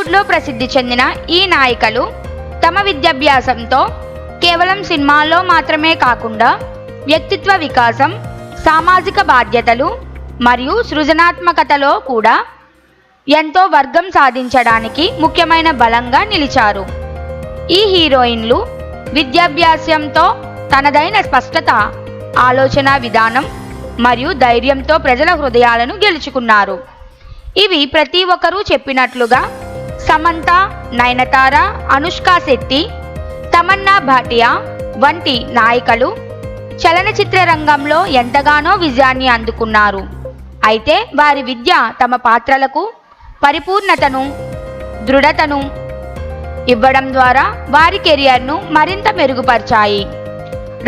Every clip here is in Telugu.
టాలీవుడ్లో ప్రసిద్ధి చెందిన ఈ నాయికలు తమ విద్యాభ్యాసంతో కేవలం సినిమాల్లో మాత్రమే కాకుండా వ్యక్తిత్వ వికాసం సామాజిక బాధ్యతలు మరియు సృజనాత్మకతలో కూడా ఎంతో వర్గం సాధించడానికి ముఖ్యమైన బలంగా నిలిచారు. ఈ హీరోయిన్లు విద్యాభ్యాసంతో తనదైన స్పష్టత ఆలోచన విధానం మరియు ధైర్యంతో ప్రజల హృదయాలను గెలుచుకున్నారు. ఇవి ప్రతి ఒక్కరూ చెప్పినట్లుగా సమంత నయనతార అనుష్క శెట్టి తమన్నా భాటియా వంటి నాయికలు చలనచిత్ర రంగంలో ఎంతగానో విజయాన్ని అందుకున్నారు. అయితే వారి విద్య తమ పాత్రలకు పరిపూర్ణతను దృఢతను ఇవ్వడం ద్వారా వారి కెరియర్ను మరింత మెరుగుపరిచాయి.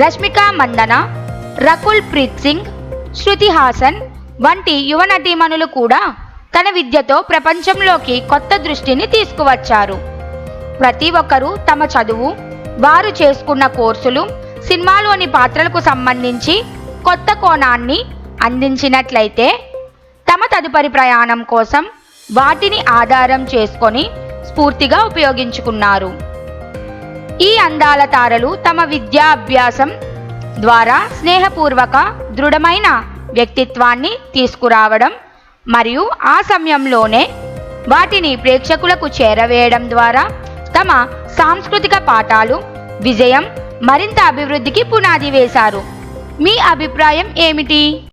రష్మిక మందన రకుల్ ప్రీత్ సింగ్ శృతి హాసన్ వంటి యువ నటీమణులు కూడా తన విద్యతో ప్రపంచంలోకి కొత్త దృష్టిని తీసుకువచ్చారు. ప్రతి ఒక్కరూ తమ చదువు వారు చేసుకున్న కోర్సులు సినిమాలోని పాత్రలకు సంబంధించి కొత్త కోణాన్ని అందించినట్లయితే తమ తదుపరి ప్రయాణం కోసం వాటిని ఆధారం చేసుకొని స్ఫూర్తిగా ఉపయోగించుకున్నారు. ఈ అందాల తారలు తమ విద్యా అభ్యాసం ద్వారా స్నేహపూర్వక దృఢమైన వ్యక్తిత్వాన్ని తీసుకురావడం మరియు ఆ సమయంలోనే వాటిని ప్రేక్షకులకు చేరవేయడం ద్వారా తమ సాంస్కృతిక పాఠాలు విజయం మరింత అభివృద్ధికి పునాది వేశారు. మీ అభిప్రాయం ఏమిటి?